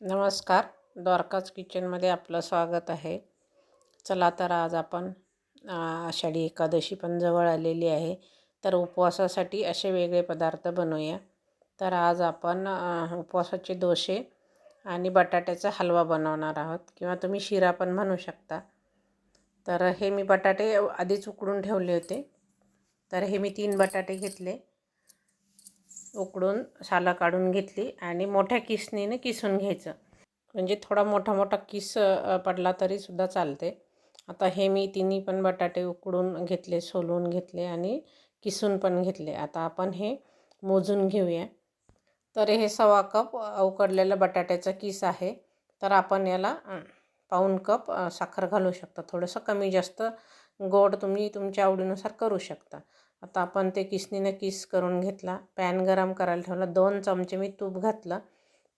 नमस्कार. द्वारकाच किचनमध्ये आपलं स्वागत आहे. चला तर आज आपण आषाढी एकादशी पण जवळ आलेली आहे. तर उपवासासाठी असे वेगळे पदार्थ बनवूया. तर आज आपण उपवासाचे दोसे आणि बटाट्याचा हलवा बनवणार आहोत. किंवा तुम्ही शिरा पण म्हणू शकता. तर हे मी बटाटे आधीच उकडून ठेवले होते. तर हे मी तीन बटाटे घेतले. उकडून सालं काढून घेतली आणि मोठ्या किसनीने किसून घ्यायचं. म्हणजे थोडा मोठा मोठा किस पडला तरीसुद्धा चालते. आता हे मी तिन्ही पण बटाटे उकडून घेतले सोलून घेतले आणि किसून पण घेतले. आता आपण हे मोजून घेऊया. तर हे सव्वा कप उकडलेलं बटाट्याचा किस आहे. तर आपण याला पाऊण कप साखर घालू शकता. थोडंसं कमी जास्त गोड तुम्ही तुमच्या आवडीनुसार करू शकता. आता आपण ते किसनीनं किस करून घेतला. पॅन गरम करायला ठेवला. दोन चमचे मी तूप घातलं.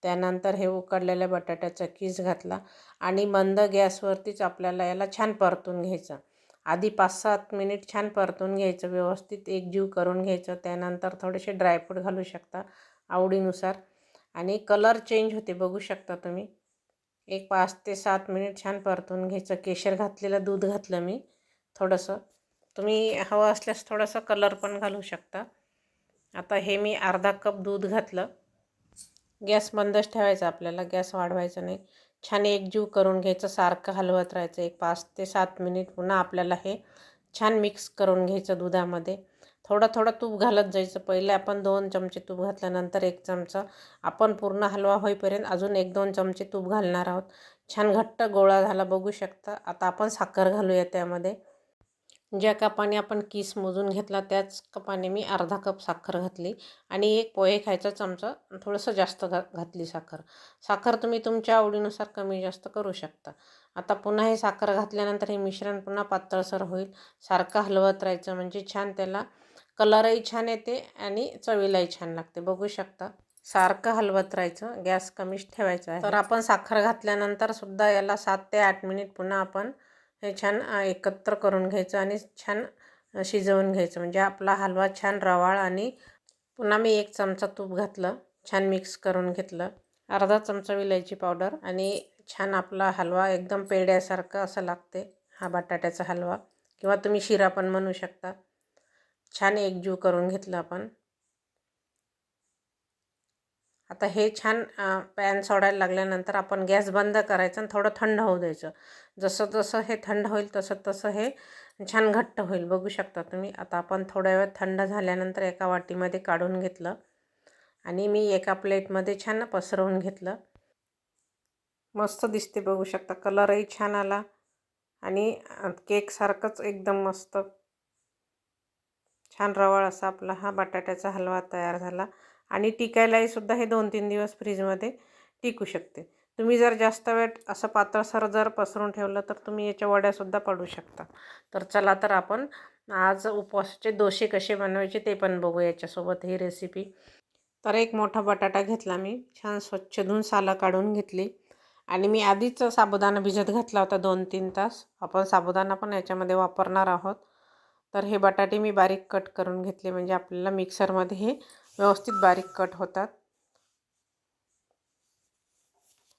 त्यानंतर हे उकडलेल्या बटाट्याचा किस घातला. आणि मंद गॅसवरतीच आपल्याला याला छान परतून घ्यायचं. आधी पाच सात मिनिट छान परतून घ्यायचं. व्यवस्थित एकजीव करून घ्यायचं. त्यानंतर थोडेसे ड्रायफ्रूट घालू शकता आवडीनुसार. आणि कलर चेंज होते बघू शकता तुम्ही. एक पाच ते सात मिनिट छान परतून घ्यायचं. केशर घातलेलं दूध घातलं मी थोडंसं. तुम्ही हवं असल्यास थोडंसं कलर पण घालू शकता. आता हे मी अर्धा कप दूध घातलं. गॅस बंदच ठेवायचा आपल्याला गॅस वाढवायचा नाही. छान एकजीव करून घ्यायचं सारखं हलवत राहायचं. एक पाच ते सात मिनिट पुन्हा आपल्याला हे छान मिक्स करून घ्यायचं दुधामध्ये. थोडं थोडं तूप घालत जायचं. पहिले आपण दोन चमचे तूप घातल्यानंतर एक चमचा आपण पूर्ण हलवा होईपर्यंत अजून एक दोन चमचे तूप घालणार आहोत. छान घट्ट गोळा झाला बघू शकता. आता आपण साखर घालूया त्यामध्ये. ज्या कपाने आपण किस मोजून घेतला त्याच कपाने मी अर्धा कप साखर घातली आणि एक पोहे खायचा चमचा थोडंसं जास्त घा घातली साखर. साखर तुम्ही तुमच्या आवडीनुसार कमी जास्त करू शकता. आता पुन्हा हे साखर घातल्यानंतर हे मिश्रण पुन्हा पातळसर होईल. सारखं हलवत राहायचं म्हणजे छान त्याला कलरही छान येते आणि चवीलाही छान लागते. बघू शकता. सारखं हलवत राहायचं गॅस कमीच ठेवायचा आहे. तर आपण साखर घातल्यानंतर सुद्धा याला सात ते आठ मिनिट पुन्हा आपण हे छान एकत्र करून घ्यायचं आणि छान शिजवून घ्यायचं. म्हणजे आपला हलवा छान रवाळ आणि पुन्हा मी एक चमचा तूप घातलं छान मिक्स करून घेतलं. अर्धा चमचा विलायची पावडर आणि छान आपला हलवा एकदम पेड्यासारखं असं लागते हा बटाट्याचा हलवा. किंवा तुम्ही शिरा पण म्हणू शकता. छान एकजीव करून घेतलं आपण. आता हे छान पॅन सोडायला लागल्यानंतर आपण गॅस बंद करायचं आणि थोडं थंड होऊ द्यायचं. जसं जसं हे थंड होईल तसं तसं हे छान घट्ट होईल. बघू शकता तुम्ही आता आपण थोड्या वेळ थंड झाल्यानंतर एका वाटीमध्ये काढून घेतलं आणि मी एका प्लेटमध्ये छान पसरवून घेतलं. मस्त दिसते बघू शकता कलरही छान आला आणि केकसारखंच एकदम मस्त. छान रवळ असा आपला हा बटाट्याचा हलवा तयार झाला. आणि टिकायलाही सुद्धा हे दोन तीन दिवस फ्रीजमध्ये टिकू शकते. तुम्ही जर जास्त वेळ असं पातळसर जर पसरून ठेवलं तर तुम्ही याच्या वड्यासुद्धा पडू शकता. तर चला तर आपण आज उपवासाचे दोशे कसे बनवायचे ते पण बघू याच्यासोबत ही रेसिपी तर एक मोठा बटाटा घेतला मी छान स्वच्छ धुवून सालं काढून घेतली. आणि मी आधीच साबुदाणा भिजत घातला होता दोन तीन तास. आपण साबुदाणा पण याच्यामध्ये वापरणार आहोत. तर हे बटाटे मी बारीक कट करून घेतले म्हणजे आपल्याला मिक्सरमध्ये हे व्यवस्थित बारीक कट होतात.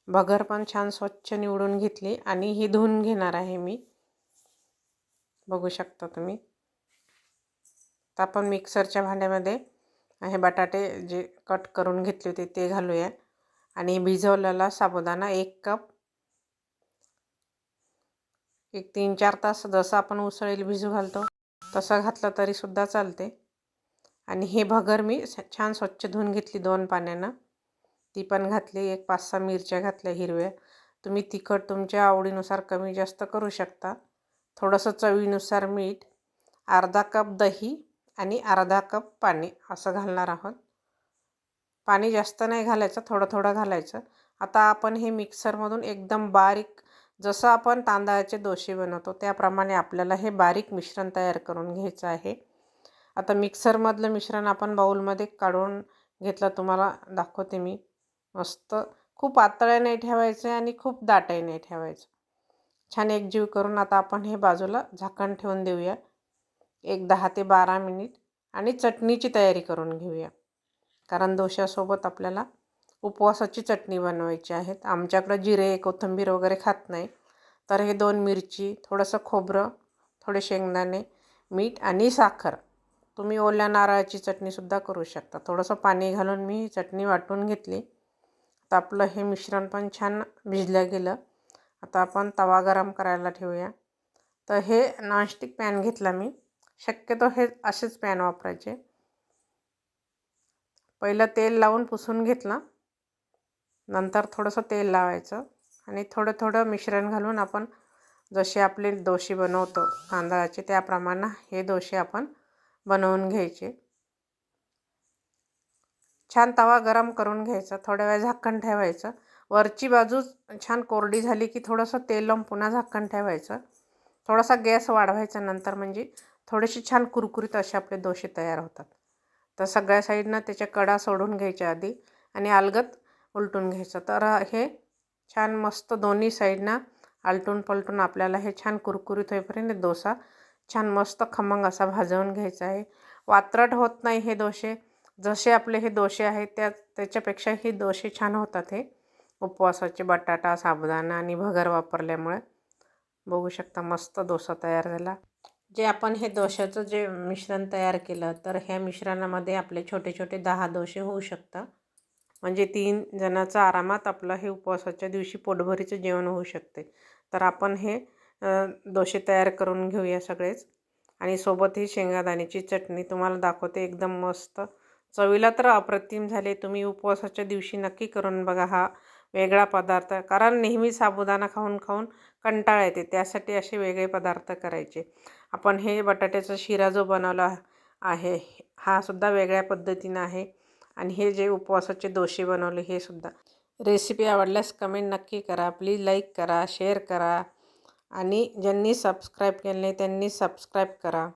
भगर पण छान स्वच्छ निवडून घेतली आणि ही धुवून घेणार आहे मी. बघू शकता तुम्ही. तर आपण मिक्सरच्या भांड्यामध्ये हे बटाटे जे कट करून घेतले होते ते घालूया. आणि भिजवलेला साबुदाणा एक कप. एक तीन चार तास जसं आपण उसळील भिजू घालतो तसं घातलं तरीसुद्धा चालते. आणि हे भगर मी छान स्वच्छ धुवून घेतली दोन पाण्यानं. ती पण घातली एक पाच सहा मिरच्या घातल्या हिरव्या. तुम्ही तिखट तुमच्या आवडीनुसार कमी जास्त करू शकता. थोडंसं चवीनुसार मीठ अर्धा कप दही आणि अर्धा कप पाणी असं घालणार आहोत. पाणी जास्त नाही घालायचं थोडं थोडं घालायचं. आता आपण हे मिक्सरमधून एकदम बारीक जसं आपण तांदळाचे दोशे बनवतो त्याप्रमाणे आपल्याला हे बारीक मिश्रण तयार करून घ्यायचं आहे. आता मिक्सरमधलं मिश्रण आपण बाऊलमध्ये काढून घेतलं तुम्हाला दाखवते मी. मस्त. खूप पातळ नाही ठेवायचं आणि खूप दाटही नाही ठेवायचं. छान एकजीव करून आता आपण हे बाजूला झाकण ठेवून देऊया. एक दहा ते बारा मिनिट आणि चटणीची तयारी करून घेऊया. कारण दोशासोबत आपल्याला उपवासाची चटणी बनवायची आहेत. आमच्याकडं जिरे कोथिंबीर वगैरे खात नाही. तर हे दोन मिरची थोडंसं खोबरं थोडे शेंगदाणे मीठ आणि साखर तुम्ही ओल्या नारळाची चटणीसुद्धा करू शकता. थोडंसं पाणी घालून मी चटणी वाटून घेतली. आता आपलं हे मिश्रण पण छान भिजलं गेलं. आता आपण तवा गरम करायला ठेवूया. तर हे नॉनस्टिक पॅन घेतला मी. शक्यतो हे असेच पॅन वापरायचे. पहिलं तेल लावून पुसून घेतलं. नंतर थोडंसं तेल लावायचं आणि थोडं थोडं मिश्रण घालून आपण जसे आपले दोशी बनवतो तांदळाचे त्याप्रमाणे हे दोशे आपण बनवून घ्यायचे. छान तवा गरम करून घ्यायचा. थोड्या वेळ झाकण ठेवायचं. वरची बाजू छान कोरडी झाली की थोडंसं तेल लावून पुन्हा झाकण ठेवायचं. थोडासा गॅस वाढवायचा नंतर म्हणजे थोडेसे छान कुरकुरीत असे आपले दोशे तयार होतात. तर सगळ्या साईडनं त्याच्या कडा सोडून घ्यायच्या आधी आणि अलगत उलटून घ्यायचं. तर हे छान मस्त दोन्ही साईडनं आलटून पलटून आपल्याला हे छान कुरकुरीत होईपर्यंत डोसा छान मस्त खमंग असा भाजवून घ्यायचा आहे. वात्रट होत नाही हे दोसे जसे आपले हे दोसे आहेत त्या त्याच्यापेक्षा हे दोसे छान होतात हे. उपवासाचे बटाटा साबुदाणा आणि भगर वापरल्यामुळे. बघू शकता मस्त डोसा तयार झाला. जे आपण हे दोशाचं जे मिश्रण तयार केलं तर ह्या मिश्रणामध्ये आपले छोटे छोटे दहा दोसे होऊ शकतात म्हणजे तीन जणाचं आरामात आपलं हे उपवासाच्या दिवशी पोटभरीचं जेवण होऊ शकते. तर आपण हे दोशे तयार करून घेऊया सगळेच. आणि सोबत ही शेंगादाण्याची चटणी तुम्हाला दाखवते एकदम मस्त. चवीला तर अप्रतिम झाले तुम्ही उपवासाच्या दिवशी नक्की करून बघा हा वेगळा पदार्थ. कारण नेहमी साबुदाणा खाऊन खाऊन कंटाळा येते त्यासाठी असे वेगळे पदार्थ करायचे. आपण हे बटाट्याचा शिरा जो बनवला आहे हा सुद्धा वेगळ्या पद्धतीनं आहे. आणि हे जे उपवासाचे दोशे बनवले हे सुद्धा. रेसिपी आवडल्यास कमेंट नक्की करा प्लीज लाईक करा शेअर करा. आणि ज्यांनी सबस्क्राईब केले नाही त्यांनी सबस्क्राईब करा.